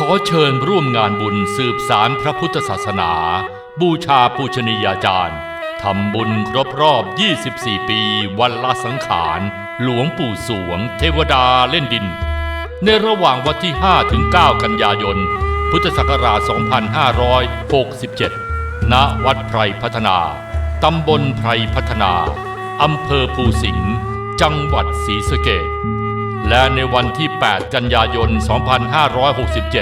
ขอเชิญร่วมงานบุญสืบสารพระพุทธศาสนา บูชาปูชนียาจารย์ทำบุญครบรอบ 24 ปี วันละสังขาร หลวงปู่สวง เทวดาเล่นดิน ในระหว่างวันที่ 5 ถึง 9 กันยายน พุทธศักราช 2567 ณ วัดไพรพัฒนา ตำบลไพรพัฒนา อำเภอภูสิงห์ จังหวัดศรีสะเกษ และในวันที่ 8 กันยายน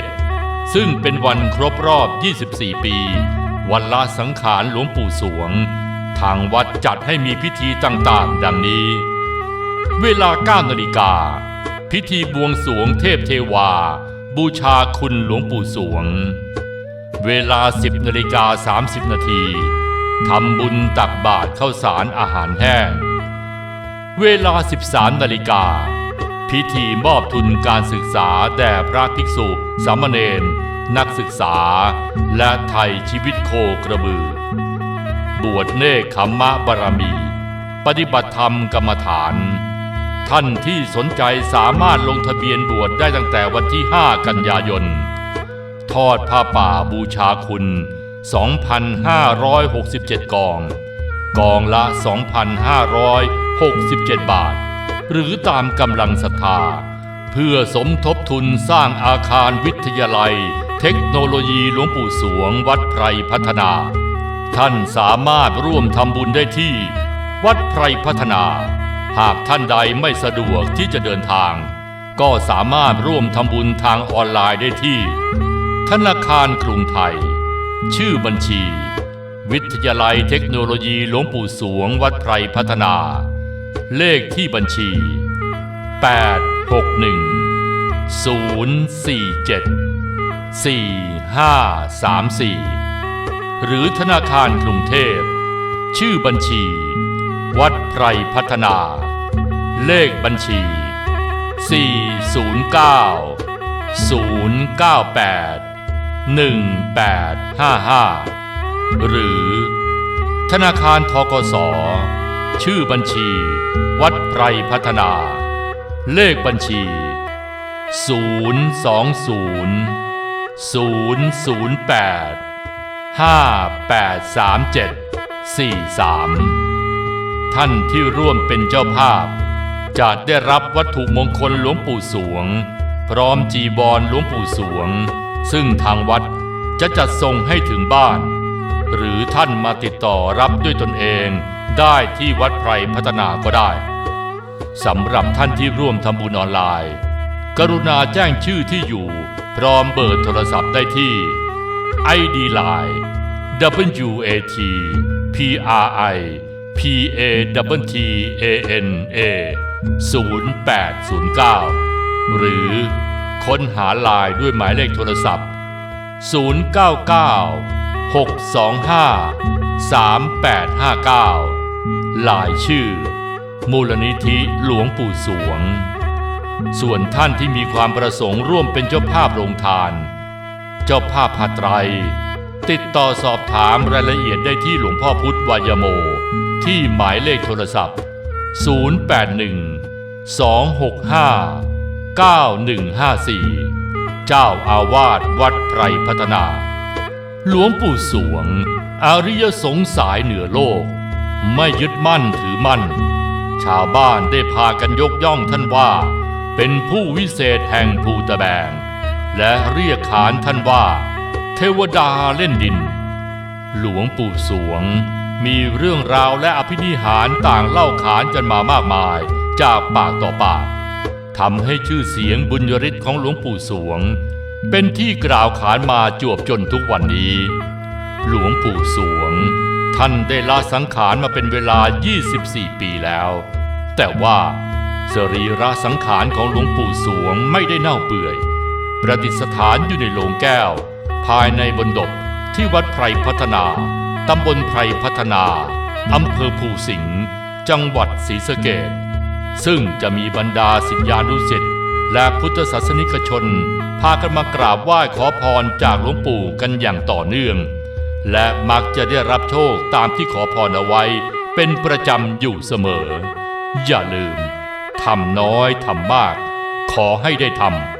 2567 ซึ่งเป็นวันครบรอบ 24 ปี วันละสังขารหลวงปู่สวง ทางวัดจัดให้มีพิธีต่างๆ ดังนี้ เวลา 9 นาฬิกา พิธีบวงสวงเทพเทวา บูชาคุณหลวงปู่สวง เวลา 10 นาฬิกา 30 นาทีทำบุญตักบาตรข้าวสารอาหารแห้ง เวลา 13 นาฬิกา พิธีมอบทุนการศึกษาแด่พระภิกษุสามเณรนักศึกษา และไทยชีวิตโคกระบือ บวชเนคขมมะบารมี ปฏิบัติธรรมกรรมฐาน ท่านที่สนใจสามารถลงทะเบียนบวชได้ตั้งแต่วันที่ 5 กันยายน ทอดผ้าป่าบูชาคุณ 2,567 กอง กองละ 2,567 บาท หรือตามกำลังศรัทธา เพื่อสมทบทุนสร้างอาคารวิทยาลัย เทคโนโลยีหลวงปู่สวงวัดไพรพัฒนา ท่านสามารถร่วมทำบุญได้ที่ วัดไพรพัฒนา หากท่านใดไม่สะดวกที่จะเดินทาง ก็สามารถร่วมทำบุญทางออนไลน์ได้ที่ ธนาคารกรุงไทย ชื่อบัญชี วิทยาลัยเทคโนโลยีหลวงปู่สวงวัดไพรพัฒนา เลขที่บัญชี 861 047 4534 หรือธนาคารกรุงเทพ ชื่อบัญชี วัดไพรพัฒนา เลขบัญชี 409 098 1855 หรือ ธนาคารทกส ชื่อบัญชี วัดไพรพัฒนา เลขบัญชี 020 008 5837 43 ท่านที่ร่วมเป็นเจ้าภาพ จะได้รับวัตถุมงคลหลวงปู่สวง พร้อมจีบอลหลวงปู่สวง ซึ่งทางวัดจะจัดส่งให้ถึงบ้าน หรือท่านมาติดต่อรับด้วยตนเอง ได้ที่วัดไพรพัฒนาก็ได้สำหรับท่านที่ร่วมทำบุญออนไลน์ กรุณาแจ้งชื่อที่อยู่ พร้อมเบอร์โทรศัพท์ได้ที่ ID Line WAT PRI PAWT ANA 0809 หรือค้นหาไลน์ด้วยหมายเลขโทรศัพท์ 099 625 3859 ลายชื่อ มูลนิธิหลวงปู่สวง ส่วนท่านที่มีความประสงค์ร่วมเป็นเจ้าภาพโรงทาน เจ้าภาพผ้าไตร ติดต่อสอบถามรายละเอียดได้ที่หลวงพ่อพุธวายโม ที่หมายเลขโทรศัพท์ 081 265 9154 เจ้าอาวาสวัดไพรพัฒนา หลวงปู่สวง อริยสงฆ์สายเหนือโลก ไม่ยึดมั่นถือมั่น ชาวบ้านได้พากันยกย่องท่านว่า เป็นผู้วิเศษแห่งภูตะแบง และเรียกขานท่านว่า เทวดาเล่นดิน หลวงปู่สวง มีเรื่องราวและอภินิหารต่างเล่าขานกันมามากมายจากปากต่อปากทำให้ชื่อเสียงบุญยริศของหลวงปู่สวง เป็นที่กล่าวขานมาจวบจนทุกวันนี้ หลวงปู่สวง ท่านได้ลาสังขารมาเป็นเวลา 24 ปีแล้ว แต่ว่าสรีระสังขารของหลวงปู่สวงไม่ได้เน่าเปื่อย ประดิษฐานอยู่ในโลงแก้ว ภายในบนดบที่วัดไพรพัฒนา ตำบลไพรพัฒนา อำเภอภูสิงห์ จังหวัดศรีสะเกษซึ่งจะมีบรรดาศิษยานุศิษย์และพุทธศาสนิกชน พากันมากราบไหว้ขอพรจากหลวงปู่กันอย่างต่อเนื่อง และมักจะได้รับโชคตามที่ขอพรเอาไว้ เป็นประจำอยู่เสมอ อย่าลืมทำน้อยทำมาก ขอให้ได้ทำ